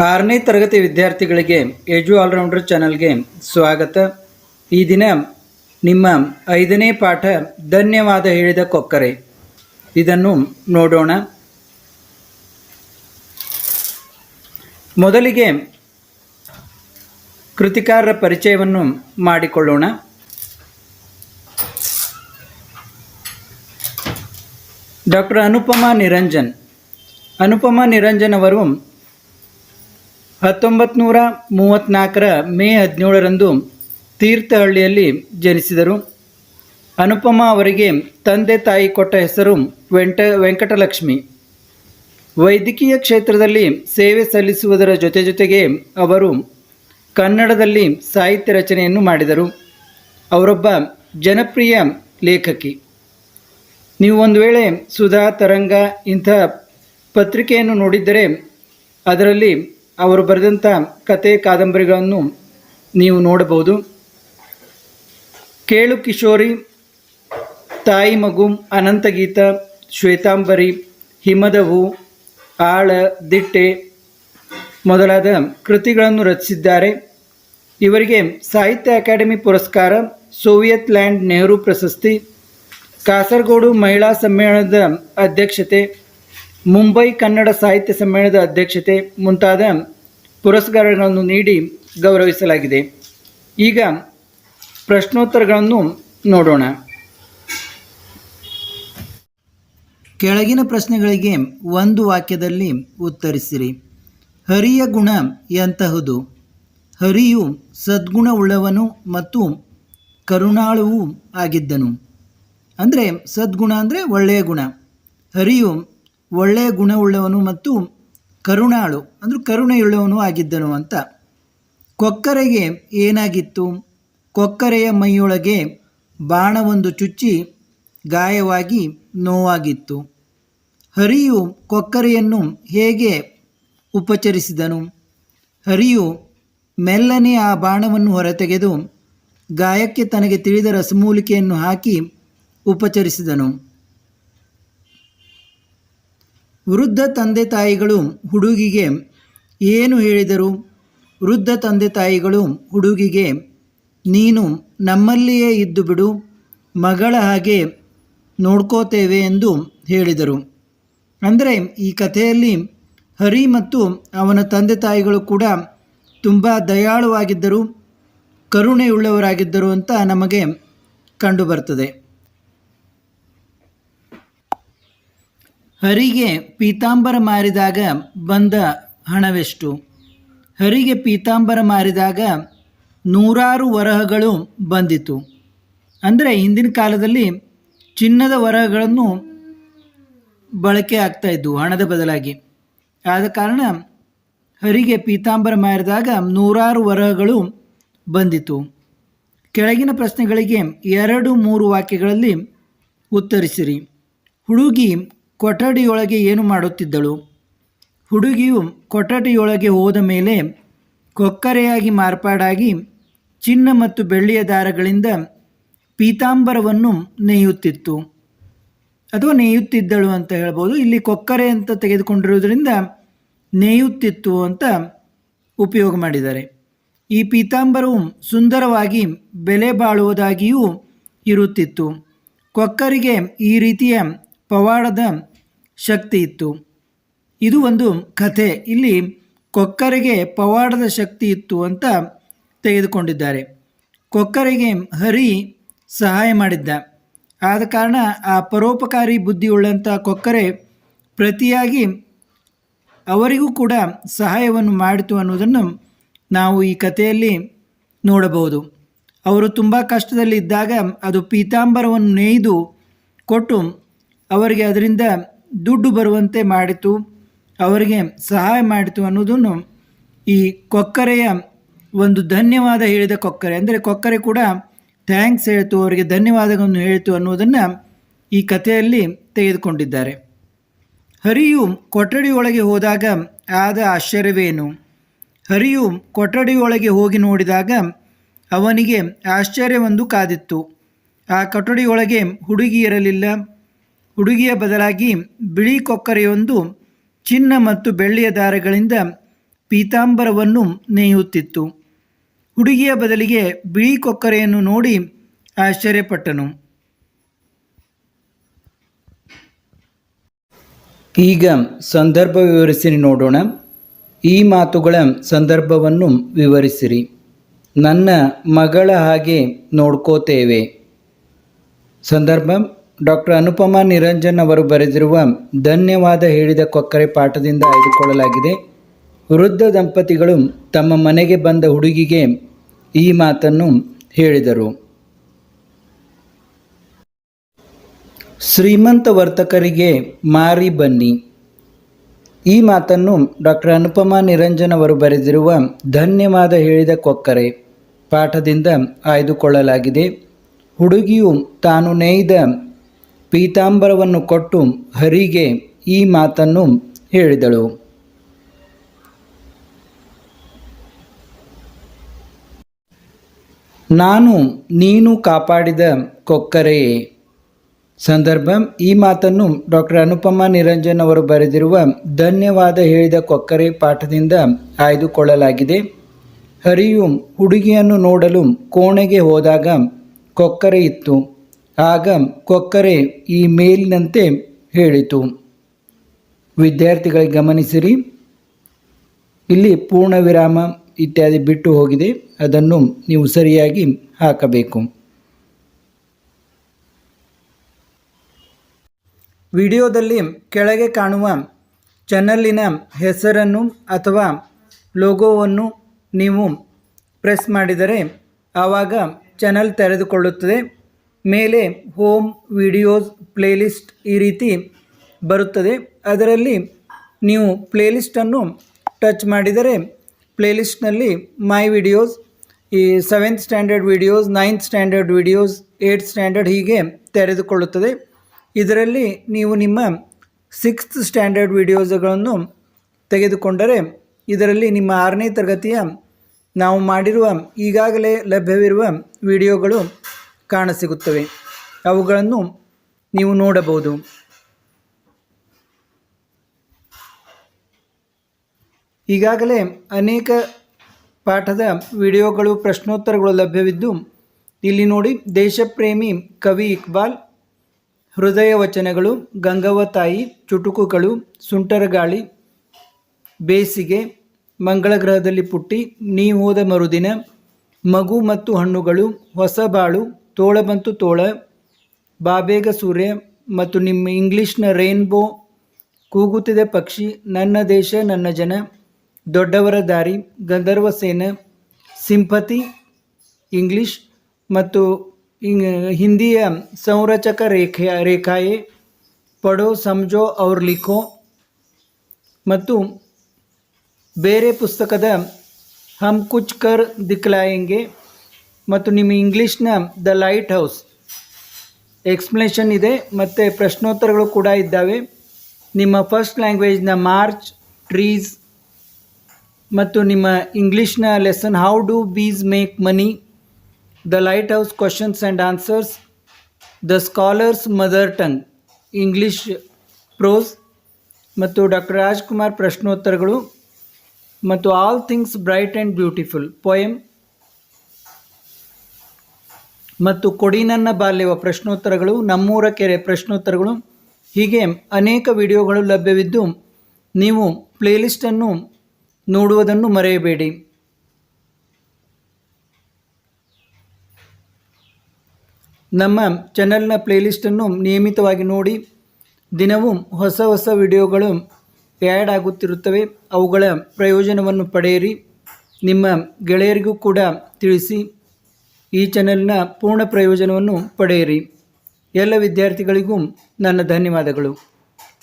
ಆರನೇ ತರಗತಿ ವಿದ್ಯಾರ್ಥಿಗಳಿಗೆ ಎಜು ಆಲ್ರೌಂಡರ್ ಚಾನಲ್ಗೆ ಸ್ವಾಗತ. ಈ ದಿನ ನಿಮ್ಮ ಐದನೇ ಪಾಠ ಧನ್ಯವಾದ ಹೇಳಿದ ಕೊಕ್ಕರೆ. ಇದನ್ನು ನೋಡೋಣ. ಮೊದಲಿಗೆ ಕೃತಿಕಾರರ ಪರಿಚಯವನ್ನು ಮಾಡಿಕೊಳ್ಳೋಣ. ಡಾಕ್ಟರ್ ಅನುಪಮಾ ನಿರಂಜನ್. ಅನುಪಮಾ ನಿರಂಜನ್ ಅವರು ಹತ್ತೊಂಬತ್ತು ನೂರ ಮೂವತ್ತ್ನಾಲ್ಕರ ಮೇ ಹದಿನೇಳರಂದು ತೀರ್ಥಹಳ್ಳಿಯಲ್ಲಿ ಜನಿಸಿದರು. ಅನುಪಮ ಅವರಿಗೆ ತಂದೆ ತಾಯಿ ಕೊಟ್ಟ ಹೆಸರು ವೆಂಟ, ವೆಂಕಟಲಕ್ಷ್ಮಿ. ವೈದ್ಯಕೀಯ ಕ್ಷೇತ್ರದಲ್ಲಿ ಸೇವೆ ಸಲ್ಲಿಸುವುದರ ಜೊತೆ ಜೊತೆಗೆ ಅವರು ಕನ್ನಡದಲ್ಲಿ ಸಾಹಿತ್ಯ ರಚನೆಯನ್ನು ಮಾಡಿದರು. ಅವರೊಬ್ಬ ಜನಪ್ರಿಯ ಲೇಖಕಿ. ನೀವು ಒಂದು ವೇಳೆ ಸುಧಾ, ತರಂಗ ಇಂಥ ಪತ್ರಿಕೆಯನ್ನು ನೋಡಿದ್ದರೆ ಅದರಲ್ಲಿ ಅವರು ಬರೆದಂಥ ಕತೆ ಕಾದಂಬರಿಗಳನ್ನು ನೀವು ನೋಡಬಹುದು. ಕೇಳು ಕಿಶೋರಿ, ತಾಯಿ ಮಗು ಅನಂತಗೀತ ಶ್ವೇತಾಂಬರಿ ಹಿಮದವು ಆಳ, ದಿಟ್ಟೆ ಮೊದಲಾದ ಕೃತಿಗಳನ್ನು ರಚಿಸಿದ್ದಾರೆ. ಇವರಿಗೆ ಸಾಹಿತ್ಯ ಅಕಾಡೆಮಿ ಪುರಸ್ಕಾರ, ಸೋವಿಯತ್ ಲ್ಯಾಂಡ್ ನೆಹರು ಪ್ರಶಸ್ತಿ, ಕಾಸರಗೋಡು ಮಹಿಳಾ ಸಮ್ಮೇಳನದ ಅಧ್ಯಕ್ಷತೆ ಮುಂಬೈ ಕನ್ನಡ ಸಾಹಿತ್ಯ ಸಮ್ಮೇಳನದ ಅಧ್ಯಕ್ಷತೆ ಮುಂತಾದ ಪುರಸ್ಕಾರಗಳನ್ನು ನೀಡಿ ಗೌರವಿಸಲಾಗಿದೆ. ಈಗ ಪ್ರಶ್ನೋತ್ತರಗಳನ್ನು ನೋಡೋಣ. ಕೆಳಗಿನ ಪ್ರಶ್ನೆಗಳಿಗೆ ಒಂದು ವಾಕ್ಯದಲ್ಲಿ ಉತ್ತರಿಸಿರಿ. ಹರಿಯ ಗುಣ ಎಂತಹುದು? ಹರಿಯು ಸದ್ಗುಣವುಳ್ಳವನು ಮತ್ತು ಕರುಣಾಳುವೂ ಆಗಿದ್ದನು. ಅಂದರೆ ಸದ್ಗುಣ ಅಂದರೆ ಒಳ್ಳೆಯ ಗುಣ. ಹರಿಯು ಒಳ್ಳೆಯ ಗುಣವುಳ್ಳವನು ಮತ್ತು ಕರುಣಾಳು ಅಂದರೆ ಕರುಣೆಯುಳ್ಳವನು ಆಗಿದ್ದನು ಅಂತ. ಕೊಕ್ಕರೆಗೆ ಏನಾಗಿತ್ತು? ಕೊಕ್ಕರೆಯ ಮೈಯೊಳಗೆ ಬಾಣವೊಂದು ಚುಚ್ಚಿ ಗಾಯವಾಗಿ ನೋವಾಗಿತ್ತು. ಹರಿಯು ಕೊಕ್ಕರೆಯನ್ನು ಹೇಗೆ ಉಪಚರಿಸಿದನು? ಹರಿಯು ಮೆಲ್ಲನೆ ಆ ಬಾಣವನ್ನು ಹೊರತೆಗೆದು ಗಾಯಕ್ಕೆ ತನಗೆ ತಿಳಿದ ರಸಮೂಲಿಕೆಯನ್ನು ಹಾಕಿ ಉಪಚರಿಸಿದನು. ವೃದ್ಧ ತಂದೆ ತಾಯಿಗಳು ಹುಡುಗಿಗೆ ಏನು ಹೇಳಿದರು? ವೃದ್ಧ ತಂದೆ ತಾಯಿಗಳು ಹುಡುಗಿಗೆ, ನೀನು ನಮ್ಮಲ್ಲಿಯೇ ಇದ್ದು ಬಿಡು, ಮಗಳ ಹಾಗೆ ನೋಡ್ಕೋತೇವೆ ಎಂದು ಹೇಳಿದರು. ಅಂದರೆ ಈ ಕಥೆಯಲ್ಲಿ ಹರಿ ಮತ್ತು ಅವನ ತಂದೆ ತಾಯಿಗಳು ಕೂಡ ತುಂಬ ದಯಾಳುವಾಗಿದ್ದರು, ಕರುಣೆಯುಳ್ಳವರಾಗಿದ್ದರು ಅಂತ ನಮಗೆ ಕಂಡುಬರ್ತದೆ. ಹರಿಗೆ ಪೀತಾಂಬರ ಮಾರಿದಾಗ ಬಂದ ಹಣವೆಷ್ಟು? ಹರಿಗೆ ಪೀತಾಂಬರ ಮಾರಿದಾಗ ನೂರಾರು ವರಹಗಳು ಬಂದಿತು. ಅಂದರೆ ಹಿಂದಿನ ಕಾಲದಲ್ಲಿ ಚಿನ್ನದ ವರಹಗಳನ್ನು ಬಳಕೆ ಆಗ್ತಾ ಇದ್ದವು ಹಣದ ಬದಲಾಗಿ. ಆದ ಕಾರಣ ಹರಿಗೆ ಪೀತಾಂಬರ ಮಾರಿದಾಗ ನೂರಾರು ವರಹಗಳು ಬಂದಿತು. ಕೆಳಗಿನ ಪ್ರಶ್ನೆಗಳಿಗೆ ಎರಡು ಮೂರು ವಾಕ್ಯಗಳಲ್ಲಿ ಉತ್ತರಿಸಿರಿ. ಹುಡುಗಿ ಕೊಠಡಿಯೊಳಗೆ ಏನು ಮಾಡುತ್ತಿದ್ದಳು? ಹುಡುಗಿಯು ಕೊಠಡಿಯೊಳಗೆ ಹೋದ ಮೇಲೆ ಕೊಕ್ಕರೆಯಾಗಿ ಮಾರ್ಪಾಡಾಗಿ ಚಿನ್ನ ಮತ್ತು ಬೆಳ್ಳಿಯ ದಾರಗಳಿಂದ ಪೀತಾಂಬರವನ್ನು ನೇಯುತ್ತಿತ್ತು. ಅಥವಾ ನೇಯುತ್ತಿದ್ದಳು ಅಂತ ಹೇಳ್ಬೋದು. ಇಲ್ಲಿ ಕೊಕ್ಕರೆ ಅಂತ ತೆಗೆದುಕೊಂಡಿರುವುದರಿಂದ ನೇಯುತ್ತಿತ್ತು ಅಂತ ಉಪಯೋಗ ಮಾಡಿದ್ದಾರೆ. ಈ ಪೀತಾಂಬರವು ಸುಂದರವಾಗಿ ಬೆಲೆ ಬಾಳುವುದಾಗಿಯೂ ಇರುತ್ತಿತ್ತು. ಕೊಕ್ಕರಿಗೆ ಈ ರೀತಿಯ ಪವಾಡದ ಶಕ್ತಿ ಇತ್ತು. ಇದು ಒಂದು ಕಥೆ. ಇಲ್ಲಿ ಕೊಕ್ಕರೆಗೆ ಪವಾಡದ ಶಕ್ತಿ ಇತ್ತು ಅಂತ ತೆಗೆದುಕೊಂಡಿದ್ದಾರೆ. ಕೊಕ್ಕರೆಗೆ ಹರಿ ಸಹಾಯ ಮಾಡಿದ್ದ. ಆದ ಕಾರಣ ಆ ಪರೋಪಕಾರಿ ಬುದ್ಧಿ ಉಳ್ಳಂಥ ಕೊಕ್ಕರೆ ಪ್ರತಿಯಾಗಿ ಅವರಿಗೂ ಕೂಡ ಸಹಾಯವನ್ನು ಮಾಡಿತು ಅನ್ನೋದನ್ನು ನಾವು ಈ ಕಥೆಯಲ್ಲಿ ನೋಡಬಹುದು. ಅವರು ತುಂಬ ಕಷ್ಟದಲ್ಲಿದ್ದಾಗ ಅದು ಪೀತಾಂಬರವನ್ನು ನೇಯ್ದು ಕೊಟ್ಟು ಅವರಿಗೆ ಅದರಿಂದ ದುಡ್ಡು ಬರುವಂತೆ ಮಾಡಿತು, ಅವರಿಗೆ ಸಹಾಯ ಮಾಡಿತು ಅನ್ನೋದನ್ನು ಈ ಕೊಕ್ಕರೆಯ ಒಂದು ಧನ್ಯವಾದ ಹೇಳಿದ ಕೊಕ್ಕರೆ. ಅಂದರೆ ಕೊಕ್ಕರೆ ಕೂಡ ಥ್ಯಾಂಕ್ಸ್ ಹೇಳ್ತು, ಅವರಿಗೆ ಧನ್ಯವಾದಗಳನ್ನು ಹೇಳಿತು ಅನ್ನೋದನ್ನು ಈ ಕಥೆಯಲ್ಲಿ ತೆಗೆದುಕೊಂಡಿದ್ದಾರೆ. ಹರಿಯು ಕೊಠಡಿಯೊಳಗೆ ಹೋದಾಗ ಆದ ಆಶ್ಚರ್ಯವೇನು? ಹರಿಯು ಕೊಠಡಿಯೊಳಗೆ ಹೋಗಿ ನೋಡಿದಾಗ ಅವನಿಗೆ ಆಶ್ಚರ್ಯವೊಂದು ಕಾದಿತ್ತು. ಆ ಕೊಠಡಿಯೊಳಗೆ ಹುಡುಗಿ ಇರಲಿಲ್ಲ ಹುಡುಗಿಯ ಬದಲಾಗಿ ಬಿಳಿ ಕೊಕ್ಕರೆಯೊಂದು ಚಿನ್ನ ಮತ್ತು ಬೆಳ್ಳಿಯ ದಾರಗಳಿಂದ ಪೀತಾಂಬರವನ್ನು ನೇಯುತ್ತಿತ್ತು. ಹುಡುಗಿಯ ಬದಲಿಗೆ ಬಿಳಿ ಕೊಕ್ಕರೆಯನ್ನು ನೋಡಿ ಆಶ್ಚರ್ಯಪಟ್ಟನು. ಈಗ ಸಂದರ್ಭ ವಿವರಿಸಿ ನೋಡೋಣ. ಈ ಮಾತುಗಳ ಸಂದರ್ಭವನ್ನು ವಿವರಿಸಿರಿ. ನನ್ನ ಮಗಳ ಹಾಗೆ ನೋಡ್ಕೋತೇವೆ. ಸಂದರ್ಭ ಡಾಕ್ಟರ್ ಅನುಪಮಾ ನಿರಂಜನ್ ಅವರು ಬರೆದಿರುವ ಧನ್ಯವಾದ ಹೇಳಿದ ಕೊಕ್ಕರೆ ಪಾಠದಿಂದ ಆಯ್ದುಕೊಳ್ಳಲಾಗಿದೆ. ವೃದ್ಧ ದಂಪತಿಗಳು ತಮ್ಮ ಮನೆಗೆ ಬಂದ ಹುಡುಗಿಗೆ ಈ ಮಾತನ್ನು ಹೇಳಿದರು. ಶ್ರೀಮಂತ ವರ್ತಕರಿಗೆ ಮಾರಿ ಬನ್ನಿ. ಈ ಮಾತನ್ನು ಡಾಕ್ಟರ್ ಅನುಪಮಾ ನಿರಂಜನ್ ಅವರು ಬರೆದಿರುವ ಧನ್ಯವಾದ ಹೇಳಿದ ಕೊಕ್ಕರೆ ಪಾಠದಿಂದ ಆಯ್ದುಕೊಳ್ಳಲಾಗಿದೆ. ಹುಡುಗಿಯು ತಾನು ನೇಯ್ದ ಪೀತಾಂಬರವನ್ನು ಕೊಟ್ಟು ಹರಿಗೆ ಈ ಮಾತನ್ನು ಹೇಳಿದಳು. ನಾನು ನೀನು ಕಾಪಾಡಿದ ಕೊಕ್ಕರೆಯೇ ಸಂದರ್ಭ, ಈ ಮಾತನ್ನು ಡಾಕ್ಟರ್ ಅನುಪಮಾ ನಿರಂಜನ್ ಅವರು ಬರೆದಿರುವ ಧನ್ಯವಾದ ಹೇಳಿದ ಕೊಕ್ಕರೆ ಪಾಠದಿಂದ ಆಯ್ದುಕೊಳ್ಳಲಾಗಿದೆ. ಹರಿಯು ಹುಡುಗಿಯನ್ನು ನೋಡಲು ಕೋಣೆಗೆ ಹೋದಾಗ ಕೊಕ್ಕರೆ ಇತ್ತು. ಆಗ ಕೊಕ್ಕರೆ ಈ ಮೇಲಿನಂತೆ ಹೇಳಿತು. ವಿದ್ಯಾರ್ಥಿಗಳಿಗೆ ಗಮನಿಸಿರಿ. ಇಲ್ಲಿ ಪೂರ್ಣ ವಿರಾಮ ಇತ್ಯಾದಿ ಬಿಟ್ಟು ಹೋಗಿದೆ. ಅದನ್ನು ನೀವು ಸರಿಯಾಗಿ ಹಾಕಬೇಕು. ವಿಡಿಯೋದಲ್ಲಿ ಕೆಳಗೆ ಕಾಣುವ ಚಾನಲ್ಲಿನ ಹೆಸರನ್ನು ಅಥವಾ ಲೋಗೋವನ್ನು ನೀವು ಪ್ರೆಸ್ ಮಾಡಿದರೆ ಆವಾಗ ಚಾನಲ್ ತೆರೆದುಕೊಳ್ಳುತ್ತದೆ. ಮೇಲೆ ಹೋಮ್ ವಿಡಿಯೋಸ್ ಪ್ಲೇಲಿಸ್ಟ್ ಈ ರೀತಿ ಬರುತ್ತದೆ. ಅದರಲ್ಲಿ ನೀವು ಪ್ಲೇಲಿಸ್ಟನ್ನು ಟಚ್ ಮಾಡಿದರೆ ಪ್ಲೇಲಿಸ್ಟ್ನಲ್ಲಿ ಮೈ ವಿಡಿಯೋಸ್, ಈ seventh standard videos, ninth standard videos eighth standard ಹೀಗೆ ತೆರೆದುಕೊಳ್ಳುತ್ತದೆ. ಇದರಲ್ಲಿ ನೀವು ನಿಮ್ಮ ಸಿಕ್ಸ್ತ್ ಸ್ಟ್ಯಾಂಡರ್ಡ್ ವಿಡಿಯೋಸ್ಗಳನ್ನು ತೆಗೆದುಕೊಂಡರೆ ಇದರಲ್ಲಿ ನಿಮ್ಮ ಆರನೇ ತರಗತಿಯ ನಾವು ಮಾಡಿರುವ ಈಗಾಗಲೇ ಲಭ್ಯವಿರುವ ವಿಡಿಯೋಗಳು ಕಾಣಸಿಗುತ್ತವೆ. ಅವುಗಳನ್ನು ನೀವು ನೋಡಬಹುದು. ಈಗಾಗಲೇ ಅನೇಕ ಪಾಠದ ವಿಡಿಯೋಗಳು, ಪ್ರಶ್ನೋತ್ತರಗಳು ಲಭ್ಯವಿದ್ದು, ಇಲ್ಲಿ ನೋಡಿ ದೇಶಪ್ರೇಮಿ ಕವಿ ಇಕ್ಬಾಲ್, ಹೃದಯ ವಚನಗಳು ಗಂಗವ ತಾಯಿ, ಚುಟುಕುಗಳು ಸುಂಟರಗಾಳಿ ಬೇಸಿಗೆ, ಮಂಗಳ ಗ್ರಹದಲ್ಲಿ ಪುಟ್ಟಿ, ನೀ ಹೋದ ಮರುದಿನ, ಮಗು ಮತ್ತು ಹಣ್ಣುಗಳು, ಹೊಸ ಬಾಳು ತೋಳ ಬಂತು ತೋಳ, ಬಾಬೇಗ ಸೂರ್ಯ ಮತ್ತು ನಿಮ್ಮ ಇಂಗ್ಲೀಷ್ನ ರೈನ್ಬೋ ಕೂಗುತ್ತಿದೆ ಪಕ್ಷಿ, ನನ್ನ ದೇಶ, ನನ್ನ ಜನ, ದೊಡ್ಡವರ ದಾರಿ, ಗಂಧರ್ವ ಸೇನೆ, ಸಿಂಪತಿ, ಇಂಗ್ಲೀಷ್ ಮತ್ತು ಹಿಂದಿಯ ಸಂರಚಕ ರೇಖೆ, ರೇಖಾಯೆ, ಪಡೋ, ಸಂಜೋ, ಅವ್ರ ಲಿಖೋ ಮತ್ತು ಬೇರೆ ಪುಸ್ತಕದ ಹಮ್ ಕುಚ್ ಕರ್ ದಿಕ್ಲಾಯಂಗೆ ಮತ್ತು ನಿಮ್ಮ ಇಂಗ್ಲೀಷ್ನ ದ ಲೈಟ್ ಹೌಸ್. ಎಕ್ಸ್ಪ್ಲನೇಷನ್ ಇದೆ, ಮತ್ತು ಪ್ರಶ್ನೋತ್ತರಗಳು ಕೂಡ ಇದ್ದಾವೆ. ನಿಮ್ಮ ಫಸ್ಟ್ ಲ್ಯಾಂಗ್ವೇಜ್ನ ಮಾರ್ಚ್, ಟ್ರೀಸ್, ಮತ್ತು ನಿಮ್ಮ ಇಂಗ್ಲೀಷ್ನ lesson how do bees make money the light house questions and answers the scholars mother tongue, English prose, ಮತ್ತು ಡಾಕ್ಟರ್ ರಾಜ್ಕುಮಾರ್ ಪ್ರಶ್ನೋತ್ತರಗಳು. ಮತ್ತು all things bright and beautiful, poem. ಮತ್ತು ಕೊಡಿ ನನ್ನ ಬಾಲ್ಯವ ಪ್ರಶ್ನೋತ್ತರಗಳು, ನಮ್ಮೂರ ಕೆರೆ ಪ್ರಶ್ನೋತ್ತರಗಳು. ಹೀಗೆ ಅನೇಕ ವಿಡಿಯೋಗಳು ಲಭ್ಯವಿದ್ದು ನೀವು ಪ್ಲೇಲಿಸ್ಟನ್ನು ನೋಡುವುದನ್ನು ಮರೆಯಬೇಡಿ. ನಮ್ಮ ಚಾನಲ್ನ ಪ್ಲೇಲಿಸ್ಟನ್ನು ನಿಯಮಿತವಾಗಿ ನೋಡಿ, ದಿನವೂ ಹೊಸ ಹೊಸ ವಿಡಿಯೋಗಳು ಆ್ಯಡ್ ಆಗುತ್ತಿರುತ್ತವೆ. ಅವುಗಳ ಪ್ರಯೋಜನವನ್ನು ಪಡೆಯಿರಿ. ನಿಮ್ಮ ಗೆಳೆಯರಿಗೂ ಕೂಡ ತಿಳಿಸಿ. ಈ ಚಾನೆಲ್ನ ಪೂರ್ಣ ಪ್ರಯೋಜನವನ್ನು ಪಡೆಯಿರಿ. ಎಲ್ಲ ವಿದ್ಯಾರ್ಥಿಗಳಿಗೂ ನನ್ನ ಧನ್ಯವಾದಗಳು.